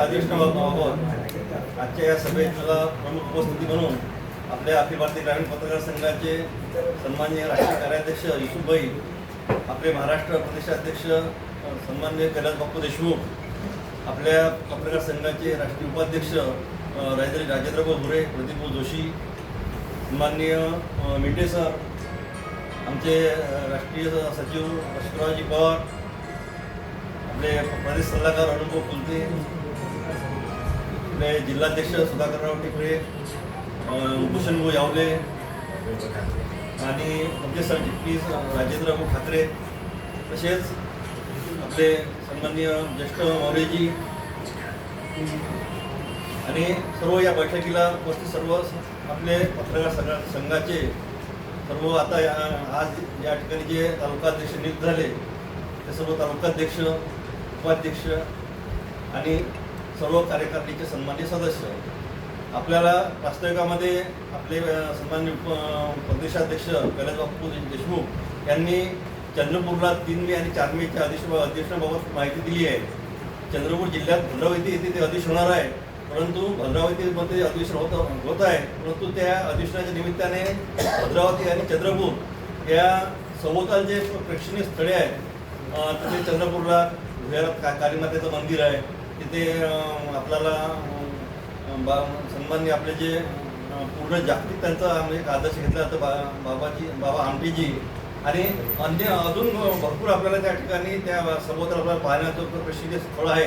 अधिष्ठानाबाबत आजच्या या सभेत मला प्रमुख उपस्थिती म्हणून आपल्या अखिल भारतीय ग्रामीण पत्रकार संघाचे सन्माननीय राष्ट्रीय कार्याध्यक्ष युसुफभाई आपले महाराष्ट्र प्रदेशाध्यक्ष सन्माननीय कैलास बाप्पू देशमुख आपल्या पत्रकार संघाचे राष्ट्रीय उपाध्यक्ष राजेंद्र राजेंद्रभाऊ भुरे प्रदीपभाऊ जोशी सन्माननीय अ, मिंटे सर आमचे राष्ट्रीय सचिव अशोकरावजी पवार आपले प्रदेश सल्लागार अनुभव कुलते आपले जिल्हाध्यक्ष सुधाकरराव टिपरे अ, भूषणभाऊ यावले आणि आमचे सरचिटणीस राजेंद्र भाऊ ठाकरे तसेच आपले सन्माननीय ज्येष्ठ मौर्यजी आणि सर्व या बैठकीला उपस्थित सर्व आपले पत्रकार संघा संघाचे सर्व आता या आज या ठिकाणी जे तालुकाध्यक्ष नियुक्त झाले ते सर्व तालुकाध्यक्ष उपाध्यक्ष आणि सर्व कार्यकारिणीचे सन्मान्य सदस्य आपल्याला वास्तविकामध्ये आपले सन्मान्य उप- प्रदेशाध्यक्ष कैलास बापू देशमुख यांनी चंद्रपूरला तीन मे आणि चार मेच्या अधिश अधिवेशनाबाबत माहिती दिली आहे. चंद्रपूर जिल्ह्यात भद्रावती येथे ते अधिवेशन होणार आहे परंतु भद्रावतीमध्ये अधिवेशन होत होत आहे परंतु त्या अधिवेशनाच्या निमित्ताने भद्रावती आणि चंद्रपूर या सभोवताल जे प्रेक्षणीय स्थळे आहेत तिथे चंद्रपूरला भुयारात का कालीमातेचं मंदिर आहे. तिथे आपल्याला बा सन्मान्य आपले जे पूर्ण जागतिक त्यांचा एक आदर्श घेतला जातो बा बाबाजी बाबा आमटेजी. आणि अन्य अजून भरपूर आपल्याला त्या ठिकाणी त्या सर्वत्र आपल्याला पाहण्याचं प्रसिद्ध स्थळ आहे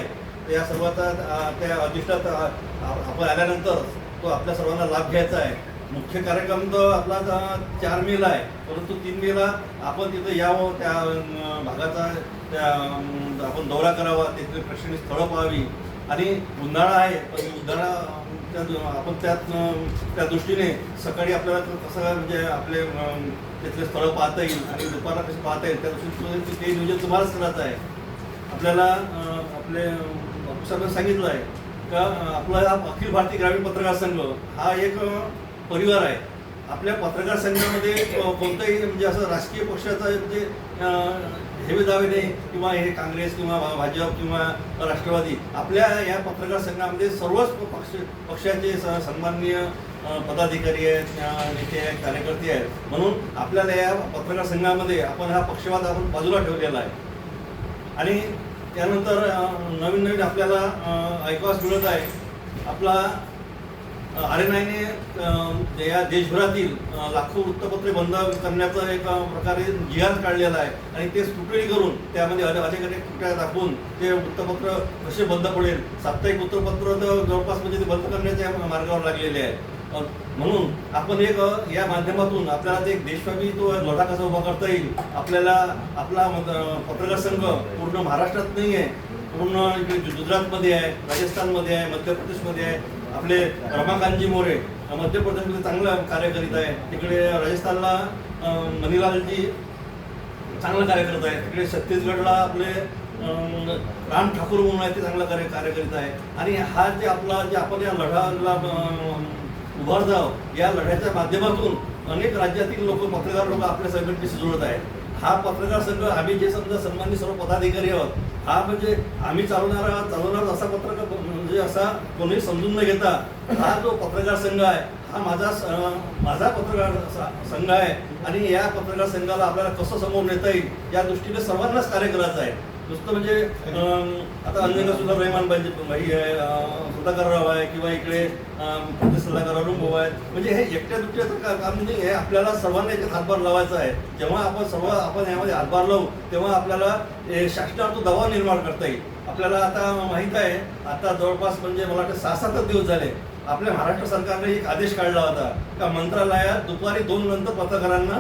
तर या सर्वाचा त्या अधिष्ठात आपण आल्यानंतर तो आपल्या सर्वांना लाभ घ्यायचा आहे. मुख्य कार्यक्रम तर आपला चार मेला आहे. परंतु तीन मेला आपण तिथं यावं त्या भागाचा त्या आपण दौरा करावा तिथले प्रेक्षणीय स्थळं पाहावी. आणि उन्हाळा आहे पण उन्हाळा त्या आपण त्यात त्या दृष्टीने सकाळी आपल्याला कसं म्हणजे आपले तिथले स्थळं पाहता येईल आणि दुपारला कसं पाहता येईल त्या दृष्टीने ते नियोजन तुम्हालाच करायचं आहे. आपल्याला आपले बापू सांगितलं आहे. का आपला हा अखिल भारतीय ग्रामीण पत्रकार संघ हा एक परिवार आहे. आपल्या पत्रकार संघामध्ये कोणतंही कोणताही म्हणजे असं राजकीय पक्षाचा म्हणजे हेवे दावे नाही किंवा हे काँग्रेस किंवा भाजप किंवा राष्ट्रवादी आपल्या या पत्रकार संघामध्ये सर्वच पक्ष पक्षाचे स- सन्माननीय पदाधिकारी आहेत नेते आहेत कार्यकर्ते आहेत. म्हणून आपल्याला या पत्रकार संघामध्ये आपण हा पक्षवाद आपण बाजूला ठेवलेला आहे. आणि त्यानंतर नवीन नवीन आपल्याला ऐकवास मिळत आहे. आपला आर एन आयने या देशभरातील लाखो वृत्तपत्रे बंद करण्याचा एक प्रकारे जिहाज काढलेला आहे. आणि ते स्क्रुटनी करून त्यामध्ये अनेक अनेक अनेक दाखवून ते वृत्तपत्र कसे बंद पडेल? साप्ताहिक वृत्तपत्र तर जवळपास म्हणजे ते बंद करण्याच्या मार्गावर लागलेले आहे. म्हणून आपण एक या माध्यमातून आपल्याला ते एक देशव्यापी तो लढा कसा उभा करता येईल? आपल्याला आपला पत्रकार संघ पूर्ण महाराष्ट्रात नाही आहे. पूर्ण गुजरातमध्ये आहे राजस्थानमध्ये आहे मध्य प्रदेशमध्ये आहे. आपले रमाकांतजी मोरे मध्य प्रदेशमध्ये चांगलं कार्य करीत आहे. तिकडे राजस्थानला मणिलालजी चांगलं कार्य करत आहे. तिकडे छत्तीसगडला आपले राम ठाकूर म्हणून आहे ते चांगलं कार्य कार्य करीत आहे. आणि हा जे आपला जे आपण या लढाला उभार जाव या लढ्याच्या माध्यमातून अनेक राज्यातील लोक पत्रकार लोक आपल्या संघटनेशी जुळत आहेत. हा पत्रकार संघ आम्ही जे समजा सन्मानित सर्व पदाधिकारी आहोत हा म्हणजे आम्ही चालवणारा चालवणार असा पत्रकार म्हणजे असा कोणी समजून न घेता हा जो पत्रकार संघ आहे हा माझा माझा पत्रकार संघ आहे आणि या पत्रकार संघाला आपल्याला कसं समोर नेता येईल या दृष्टीने सर्वांनाच कार्य करायचं आहे. नुसतं म्हणजे आता अंजनला सुद्धा रहमान पाहिजे भाई आहे अं, आहे किंवा इकडे अं, प्रदेश सल्लागार आहेत. म्हणजे हे एकट्या दुकट्याचं काम म्हणजे हे आपल्याला सर्वांना एक हातभार लावायचा आहे. जेव्हा आपण सर्व आपण यामध्ये हातभार लावू तेव्हा आपल्याला हे शासनावर तो दबाव निर्माण करता येईल. आपल्याला आता माहीत आहे आता जवळपास म्हणजे मला वाटतं सहा सातच दिवस झाले आपल्या महाराष्ट्र सरकारने एक आदेश काढला होता का मंत्रालयात दुपारी दोन नंतर पत्रकारांना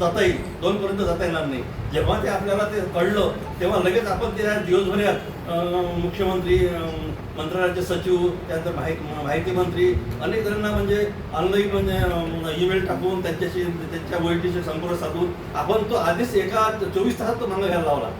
जाता येईल. दोन पर्यंत जाता येणार नाही. जेव्हा ते आपल्याला ते कळलं तेव्हा लगेच आपण त्या दिवसभरात मुख्यमंत्री मंत्रालयाचे सचिव त्यानंतर माहिती माहिती मंत्री अनेक जणांना म्हणजे ऑनलाईन म्हणजे ईमेल टाकून त्यांच्याशी त्यांच्या वैयक्तिक संपर्क साधून आपण तो आधीच एका चोवीस तासात तो मागं घ्यायला लावला.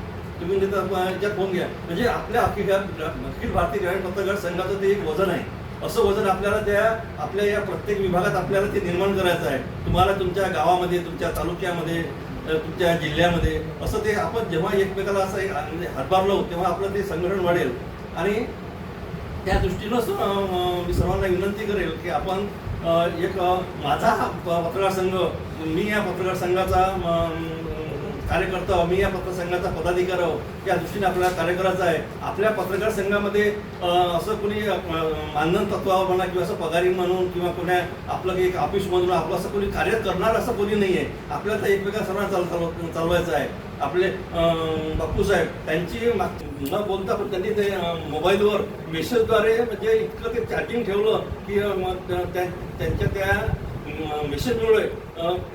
तुम्ही तिथं फोन घ्या. म्हणजे आपल्या अखिल अखिल भारतीय ग्रामीण पत्रकार संघाचं ते एक वजन आहे. असं वजन आपल्याला त्या आपल्या या प्रत्येक विभागात आपल्याला ते निर्माण करायचं आहे. तुम्हाला तुमच्या गावामध्ये तुमच्या तालुक्यामध्ये तुमच्या जिल्ह्यामध्ये असं ते आपण जेव्हा एकमेकाला असं एक म्हणजे हातभार लावू तेव्हा आपलं ते संघटन वाढेल. आणि त्या दृष्टीनंच मी सर्वांना विनंती करेल की आपण एक माझा हा प- पत्रकार संघ मी या पत्रकार संघाचा कार्यकर्ता कार्यकर्ता मी या पत्रसंघाचा पदाधिकारी आहो या दृष्टीने आपल्याला कार्य करायचं आहे. आपल्या पत्रकार संघामध्ये असं कोणी मानधन तत्वावर म्हणा किंवा असं पगारी म्हणून किंवा कोणा आपलं एक ऑफिस म्हणून आपलं असं कोणी कार्य करणार असं कोणी नाही आहे. आपल्याला तर एकमेका सर्वांना चाल चालव- चालवायचं आहे. आपले अं, बापू साहेब त्यांची न बोलता पण त्यांनी ते मोबाईलवर मेसेजद्वारे म्हणजे इतकं ते चॅटिंग ठेवलं की त्या- त्यांच्या त्या मेसेजमुळे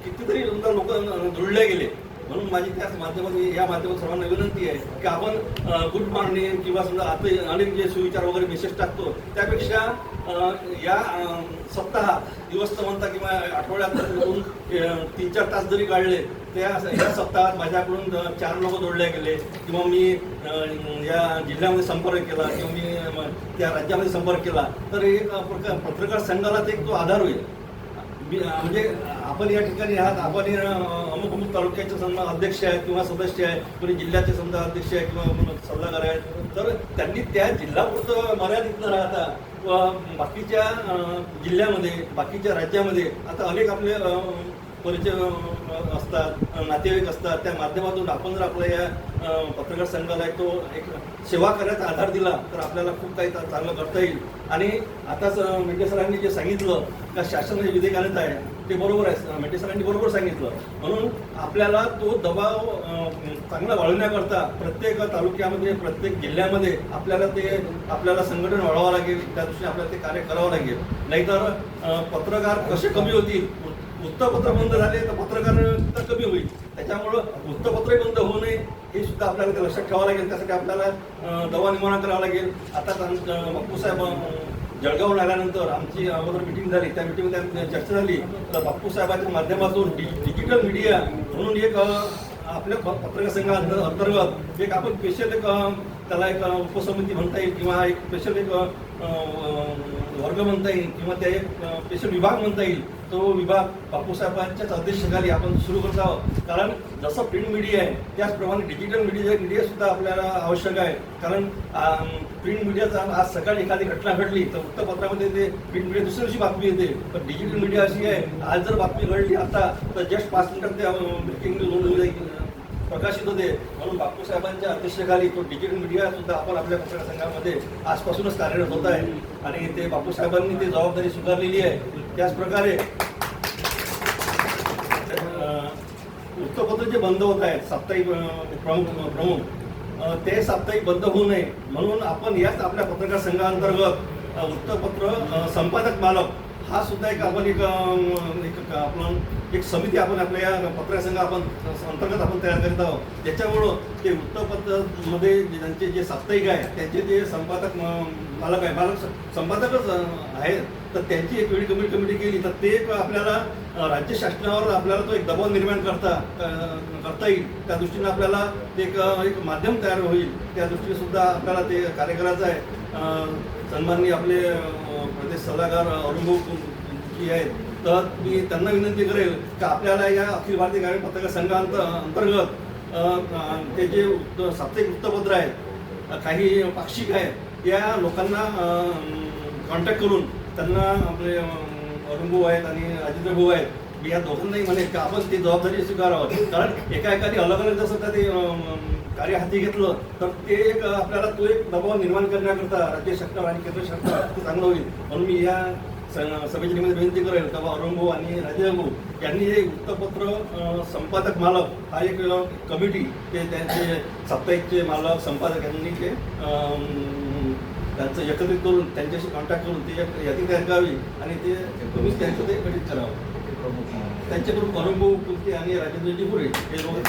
कितीतरी लोक जुळले गेले. म्हणून माझी त्याच माध्यमातून या माध्यमातून सर्वांना विनंती आहे की आपण गुड मॉर्निंग किंवा समजा आता अनेक जे सुविचार वगैरे मेसेज टाकतो त्यापेक्षा या सप्ताह दिवस तर म्हणता किंवा आठवड्यात तीन चार तास जरी काढले त्या या सप्ताहात माझ्याकडून चार लोक जोडले गेले. किंवा मी या जिल्ह्यामध्ये संपर्क केला किंवा मी त्या राज्यामध्ये संपर्क केला. तर एक प्रकार पत्रकार संघाला ते एक तो आधार होईल. म्हणजे आपण या ठिकाणी आहात आपण या, अमुक अमुक तालुक्याचे समजा अध्यक्ष आहेत किंवा सदस्य आहे कोणी जिल्ह्याचे समजा अध्यक्ष आहे किंवा सल्लागार आहेत तर त्यांनी त्या जिल्हापुरतं मर्यादित न राहता बाकीच्या जिल्ह्यामध्ये बाकीच्या राज्यामध्ये आता अनेक आपले परिचय असतात नातेवाईक असतात त्या माध्यमातून आपण जर आपल्या या पत्रकार संघाला तो एक सेवा करायचा आधार दिला तर आपल्याला खूप काही चांगलं करता येईल. आणि आताच अं, मेंढे सरांनी जे सांगितलं का शासन जे विधेयक आणत आहे ते बरोबर आहे. मेंढे सरांनी बरोबर सांगितलं. म्हणून आपल्याला तो दबाव चांगला वाढवण्याकरता प्रत्येक तालुक्यामध्ये प्रत्येक जिल्ह्यामध्ये आपल्याला ते आपल्याला संघटन वाढवावं लागेल. त्या दृष्टीने आपल्याला ते कार्य करावं लागेल. नाहीतर पत्रकार कसे कमी होतील? वृत्तपत्र बंद झाले तर पत्रकारिता कमी होईल. त्याच्यामुळं वृत्तपत्रही बंद होऊ नये. हे सुद्धा आपल्याला ते लक्षात ठेवावं लागेल. त्यासाठी आपल्याला दवा निर्माण करावं लागेल. आता बापू साहेब जळगावून आल्यानंतर आमची अगोदर मिटिंग झाली. त्या मिटिंगमध्ये चर्चा झाली. तर बापूसाहेबांच्या माध्यमातून डि डिजिटल मीडिया म्हणून एक आपल्या प- पत्रकार संघा अंतर्गत एक आपण स्पेशल एक त्याला एक उपसमिती म्हणता येईल किंवा एक स्पेशल एक वर्ग म्हणता येईल किंवा त्या एक पेशंट विभाग म्हणता येईल तो विभाग बापूसाहेबांच्याच अध्यक्षतेखाली आपण सुरू करत आहोत. कारण जसं प्रिंट मीडिया आहे त्याचप्रमाणे डिजिटल मीडिया मीडिया सुद्धा आपल्याला आवश्यक आहे. कारण प्रिंट मीडियाचा आज सकाळी एखादी घटना घडली तर वृत्तपत्रामध्ये ते प्रिंट मीडिया दुसऱ्या दिवशी बातमी येते. पण डिजिटल मीडिया अशी आहे आज जर बातमी घडली आता तर जस्ट पाच मिनिटात ते ब्रेकिंग न्यूज प्रकाशित होते म्हणून बापू साहेबांच्या अध्यक्षतेखाली तो डिजिटल मीडिया सुद्धा आपण आपल्या पत्रकार संघामध्ये आजपासूनच कार्यरत होत आहे. आणि ते बापू साहेबांनी ती जबाबदारी स्वीकारलेली आहे. त्याचप्रकारे वृत्तपत्र जे बंद होत आहेत साप्ताहिक प्रमुख प्रमुख ते साप्ताहिक बंद होऊ नये. म्हणून आपण याच आपल्या पत्रकार संघाअंतर्गत वृत्तपत्र संपादक मालक हा सुद्धा एक आपण एक एक आपण एक समिती आपण आपल्या या पत्रकार संघ आपण अंतर्गत आपण तयार करीत आहोत. त्याच्यामुळं ते वृत्तपत्रामध्ये जे त्यांचे जे साप्ताहिक आहे त्यांचे जे संपादक मालक आहे मालक संपादकच आहेत तर त्यांची एक वेळी कमिटी कमिटी केली तर ते एक आपल्याला राज्य शासनावर आपल्याला तो एक दबाव निर्माण करता करता येईल. त्या दृष्टीने आपल्याला ते एक एक माध्यम तयार होईल. त्या दृष्टीने सुद्धा आपल्याला ते कार्य करायचं आहे. सन्माननीय आपले ते सल्लागार अनुभव जी आहेत तर मी त्यांना विनंती करेल की आपल्याला या अखिल भारतीय ग्रामीण पत्रकार संघांत अंतर्गत ते जे साप्ताहिक वृत्तपत्र आहेत काही पाक्षिक आहेत या लोकांना कॉन्टॅक्ट करून त्यांना आपले अरुण आहेत आणि अजित भाऊ आहेत मी या दोघांनाही म्हणेन की आपण ती जबाबदारी स्वीकारावं. कारण एका एकाने अलग अलग जसं का ते कार्य हाती घेतलं तर ते एक आपल्याला तो एक दबाव निर्माण करण्याकरता राज्य सरकार आणि केंद्र सरकार चांगलं होईल. म्हणून मी या स- सभेच्या निमित्त विनंती करेल का अरुण भाऊ आणि राजे भाऊ यांनी हे वृत्तपत्र संपादक मालक हा एक कमिटी ते त्यांचे साप्ताहिकचे मालक संपादक यांनी ते त्यांचं एकत्रित करून त्यांच्याशी कॉन्टॅक्ट करून ते एक यादी तयार करावी आणि ते तुम्हीच त्यांचं ते गठीत करावं. त्यांच्याकडून अरुण भाऊ कुलते आणि राजेंद्र पुरे हे लोक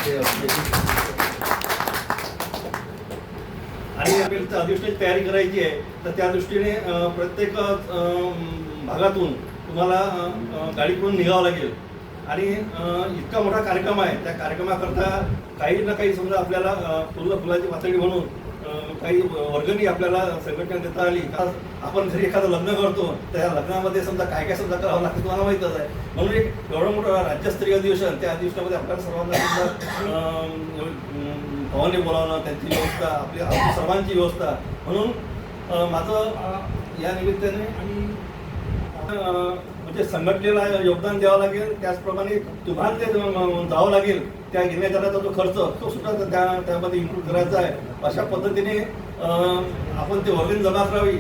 आणि आपल्याला तयारी करायची आहे तर त्या दृष्टीने प्रत्येक भागातून तुम्हाला गाडी करून निघावं लागेल. आणि इतका मोठा कार्यक्रम आहे त्या कार्यक्रमाकरता काही ना काही समजा आपल्याला अं, फुलं फुलाची पातळी म्हणून काही वर्गणी आपल्याला संघटना देता आली का आपण जरी एखादं लग्न करतो त्या लग्नामध्ये समजा काय काय समजा करावं लागतं तुम्हाला माहीतच आहे. म्हणून एक एवढं मोठं राज्यस्तरीय अधिवेशन त्या अधिवेशनामध्ये आपल्याला सर्वांना समजा अं, भवानी बोलावणं त्यांची व्यवस्था आपली आपली सर्वांची व्यवस्था. म्हणून माझं या निमित्ताने आणि जे म्हणजे संघटनेला योगदान द्यावं लागेल त्याचप्रमाणे तुम्हाला ते जावं लागेल त्या घेण्याचा जो खर्च तो सुद्धा त्या त्यामध्ये इन्क्लूड करायचा आहे. अशा पद्धतीने आपण ते वर्गणी जमा करावी.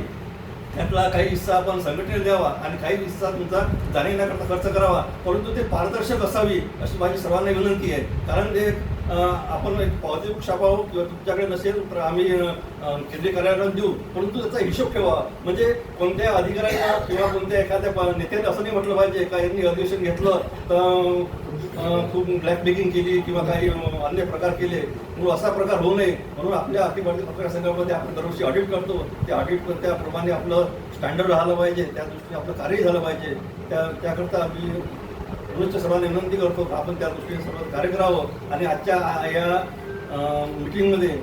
त्यातला काही हिस्सा आपण संघटनेला द्यावा आणि काही हिस्सा तुमचा जाणे खर्च करावा. परंतु ते पारदर्शक असावी अशी माझी सर्वांना विनंती आहे. कारण ते आपण एक पावती छापावं किंवा तुमच्याकडे नसेल तर आम्ही केंद्रीय कार्यालयाला देऊ. परंतु त्याचा हिशोब ठेवा. म्हणजे कोणत्या अधिकाऱ्यांना किंवा कोणत्या एखाद्या नेत्याने असं नाही म्हटलं पाहिजे का यांनी अधिवेशन घेतलं तर खूप खूप ब्लॅकमेकिंग केली किंवा काही अन्य प्रकार केले. म्हणून असा प्रकार होऊ नये. म्हणून आपल्या अखिल भारतीय पत्रकार संघामध्ये आपण दरवर्षी ऑडिट करतो. त्या ऑडिट त्याप्रमाणे आपलं स्टँडर्ड राहिलं पाहिजे. त्या दृष्टीने आपलं कार्यही झालं पाहिजे. त्या त्याकरता आम्ही रोजच्या सर्वांना विनंती करतो आपण त्या दृष्टीने सर्व कार्य करावं. आणि आजच्या या मिटिंगमध्ये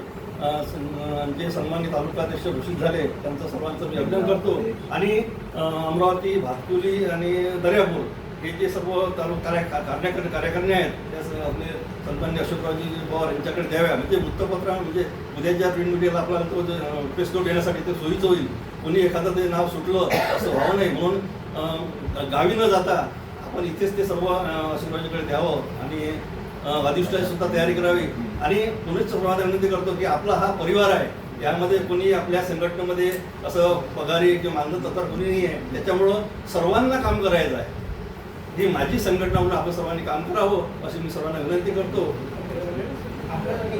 जे सन्मानित तालुकाध्यक्ष घोषित झाले त्यांचं सर्वांचं मी अभिनंदन करतो. आणि अमरावती भातकुली आणि दर्यापूर हे जे सर्व तालुका कार्य कार्य आहेत त्या आपले सन्मान्य अशोकरावजी पवार यांच्याकडे द्याव्या. म्हणजे वृत्तपत्र म्हणजे उद्याच्या प्रिंट मीडियाला आपल्याला तो प्रेस नोट येण्यासाठी ते सोयीचं होईल. कोणी एखादं ते नाव सुटलं असं व्हावं नाही म्हणून गावी न जाता आपण इथेच ते सर्व शिवाजीकडे द्यावं आणि वादिष्ठाची सुद्धा तयारी करावी. आणि पुन्हा सर्वांना विनंती करतो की आपला हा परिवार आहे यामध्ये कोणी आपल्या संघटनेमध्ये असं पगारी किंवा मानधन तत्पर कोणी नाही आहे त्याच्यामुळं सर्वांना काम करायचं आहे. ही माझी संघटना म्हणून आपण सर्वांनी काम करावं अशी मी सर्वांना विनंती करतो.